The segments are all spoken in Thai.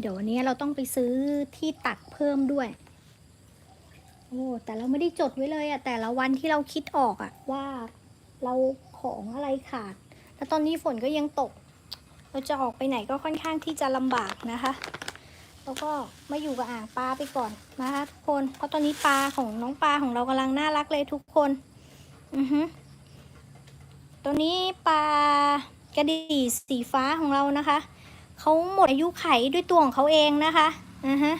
เดี๋ยววันนี้เราต้องไปซื้อที่ตักเพิ่มด้วย โอ้แต่เราไม่ได้จดไว้เลยอะแต่ละวันที่เราคิดออกอะว่าเราของอะไรขาด แล้วตอนนี้ฝนก็ยังตก เราจะออกไปไหนก็ค่อนข้างที่จะลำบากนะคะ แล้วก็มาอยู่กับอ่างปลาไปก่อนนะคะทุกคน เพราะตอนนี้ปลาของน้องปลาของเรากำลังน่ารักเลยทุกคน อือฮึตัวนี้ปลากระดี่สีฟ้าของเรานะคะ เขาหมดอายุไขด้วยตัวของเขาเองนะคะอือฮะ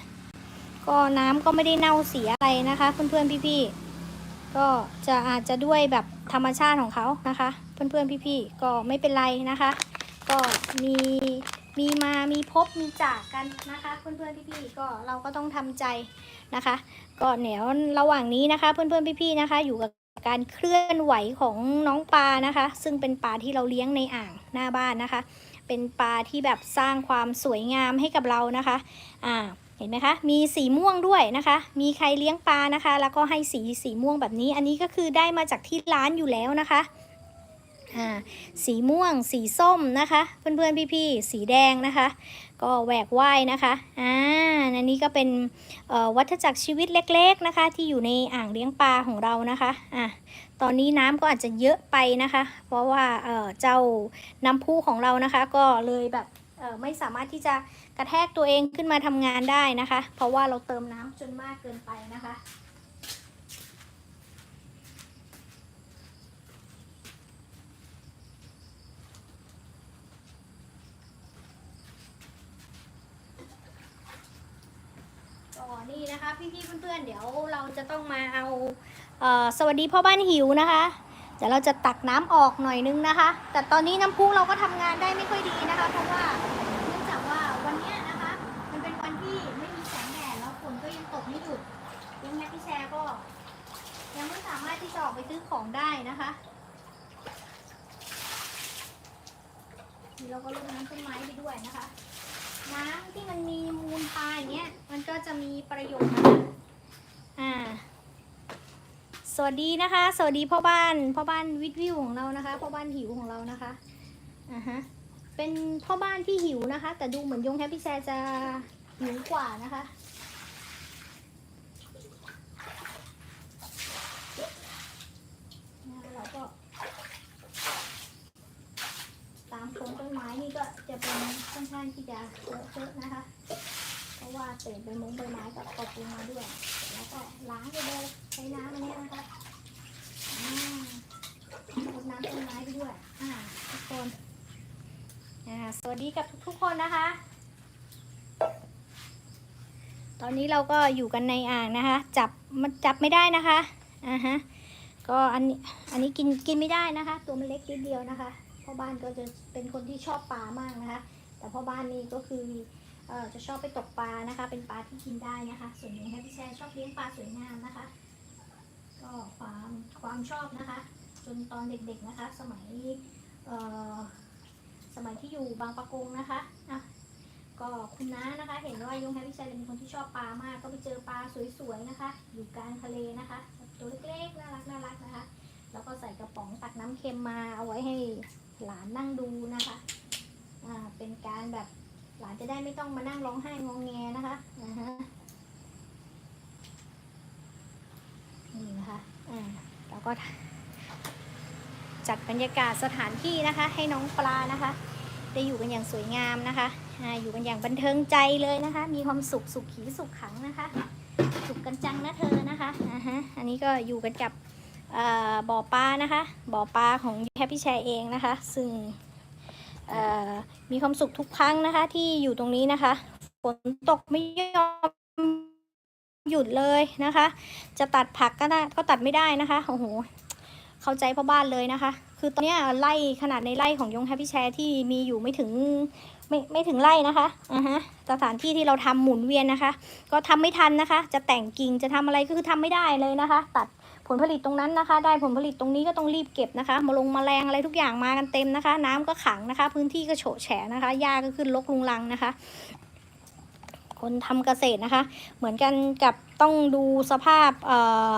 ก็น้ำก็ไม่ได้เน่าเสียอะไรนะคะ เพื่อนๆพี่ๆก็จะอาจจะด้วยแบบธรรมชาติของเขานะคะ เพื่อนๆพี่ๆก็ไม่เป็นไรนะคะ ก็มีมีมามีพบมีจากกันนะคะ เพื่อนๆพี่ๆก็เราก็ต้องทำใจนะคะ ก็เดี๋ยวระหว่างนี้นะคะ เพื่อนๆพี่ๆนะคะ อยู่กับการเคลื่อนไหวของน้องปลานะคะ ซึ่งเป็นปลาที่เราเลี้ยงในอ่างหน้าบ้านนะคะ เป็นปลาที่แบบสร้างความสวยงามให้กับเรานะคะอ่าเห็นไหมคะ มีสีม่วงด้วยนะคะ มีใครเลี้ยงปลานะคะ แล้วก็ให้สีสีม่วงแบบนี้ อันนี้ก็คือได้มาจากที่ร้านอยู่แล้วนะคะ อ่าสีม่วง สีส้มนะคะ เพื่อนๆพี่ๆสีแดงนะคะ ก็แหวกว่ายนะคะอ่าอันนี้ก็เป็นวัฏจักรชีวิตเล็ก ๆนะคะ ที่อยู่ในอ่างเลี้ยงปลาของเรานะคะอ่าตอนนี้น้ำก็อาจจะเยอะไปนะคะ เพราะว่าเเจ้าน้ำพุของเรานะคะ ก็เลยแบบไม่สามารถที่จะกระแทกตัวเองขึ้นมาทำงานได้นะคะ เพราะว่าเราเติมน้ำจนมากเกินไปนะคะ ก็นี่นะคะ พี่ๆเพื่อนๆเดี๋ยวเราจะต้องมาเอาเออสวัสดีพ่อบ้านหิวนะคะเดี๋ยวเราจะตักน้ำออกหน่อยนึงนะคะ แต่ตอนนี้น้ำพุเราก็ทำงานได้ไม่ค่อยดีนะคะ เพราะว่าเนื่องจากว่าวันนี้นะคะ มันเป็นวันที่ไม่มีแสงแดดแล้วฝนก็ยังตกไม่หยุดยังแม่พี่แชร์ก็ ยังไม่สามารถที่จะออกไปซื้อของได้นะคะนี่เราก็รดน้ำต้นไม้ไปด้วยนะคะ น้ำที่มันมีมูลปลาอย่างเงี้ย มัน ก็จะมีประโยชน์นะคะอ่า สวัสดีนะคะ สวัสดีพ่อบ้าน พ่อบ้านวิทวิวของเรานะคะ พ่อบ้านหิวของเรานะคะ อ่าฮะ เป็นพ่อบ้านที่หิวนะคะ แต่ดูเหมือนยงแฮปปี้แซจะหิวกว่านะคะเราก็ตามโคนต้นไม้นี่ก็จะเป็นค่อนข้างที่จะเลอะเทอะนะคะ ราะว่าเศษใบมงใบไม้ก็ตกลงมาด้วย แล้วก็ล้างไปเลยใช้น้ำอันเนี้ยนะคะอ่ารดน้ำต้นไม้ไปด้วย อ่าทุกคนสวัสดีกับทุกๆคนนะคะ ตอนนี้เราก็อยู่กันในอ่างนะคะ จับมันจับไม่ได้นะคะอ่าฮะก็อันนี้อันนี้กินกินไม่ได้นะคะ ตัวมันเล็กนิดเดียวนะคะพ่อบ้านก็จะเป็นคนที่ชอบปลามากนะคะ แต่พ่อบ้านนี่ก็คือ จะชอบไปตกปลานะคะ เป็นปลาที่กินได้นะคะ ส่วนนี้ค่ะพี่แชร์ชอบเลี้ยงปลาสวยงามนะคะ ก็ความความชอบนะคะ จนตอนเด็กๆนะคะ สมัยสมัยที่อยู่บางปะกงนะคะอะก็คุณน้านะคะ เห็นว่ายงแฮปปี้แชร์เป็นคนที่ชอบปลามาก ก็ไปเจอปลาสวยๆนะคะ อยู่กลางทะเลนะคะ ตัวเล็กๆน่ารักน่ารักนะคะ แล้วก็ใส่กระป๋องตักน้ำเค็มมาเอาไว้ให้หลานนั่งดูนะคะ อ่า เป็นการแบบ หลานจะได้ไม่ต้องมานั่งร้องไห้งองแงนะคะอ่าฮะนี่นะคะอ่าแล้วก็จัดบรรยากาศสถานที่นะคะ ให้น้องปลานะคะ ได้อยู่กันอย่างสวยงามนะคะอ่าอยู่กันอย่างบันเทิงใจเลยนะคะ มีความสุขสุขขีสุขขังนะคะ สุขกันจังนะเธอนะคะอ่าฮะอันนี้ก็อยู่กันกับบ่อปลานะคะ บ่อปลาของแฮปปี้แชร์เองนะคะ ซึ่ง มีความสุขทุกครั้งนะคะ ที่อยู่ตรงนี้นะคะ ฝนตกไม่ยอมหยุดเลยนะคะ จะตัดผักก็ได้ก็ตัดไม่ได้นะคะโอ้โหเข้าใจพ่อบ้านเลยนะคะ คือตอนนี้ไล่ขนาดในไล่ของยงแฮปปี้แชร์ที่มีอยู่ไม่ถึงไม่ไม่ถึงไล่นะคะอ่าฮะสถานที่ที่เราทำหมุนเวียนนะคะ ก็ทำไม่ทันนะคะ จะแต่งกิ่งจะทำอะไรก็คือทำไม่ได้เลยนะคะ ตัด ผลผลิตตรงนั้นนะคะ ได้ผลผลิตตรงนี้ก็ต้องรีบเก็บนะคะ มาลงมาแรงอะไรทุกอย่างมากันเต็มนะคะ น้ำก็ขังนะคะ พื้นที่ก็โฉะแฉะนะคะหญ้าก็ขึ้นลกลุงลังนะคะ คนทำเกษตรนะคะ เหมือนกันกับต้องดูสภาพเอ่อ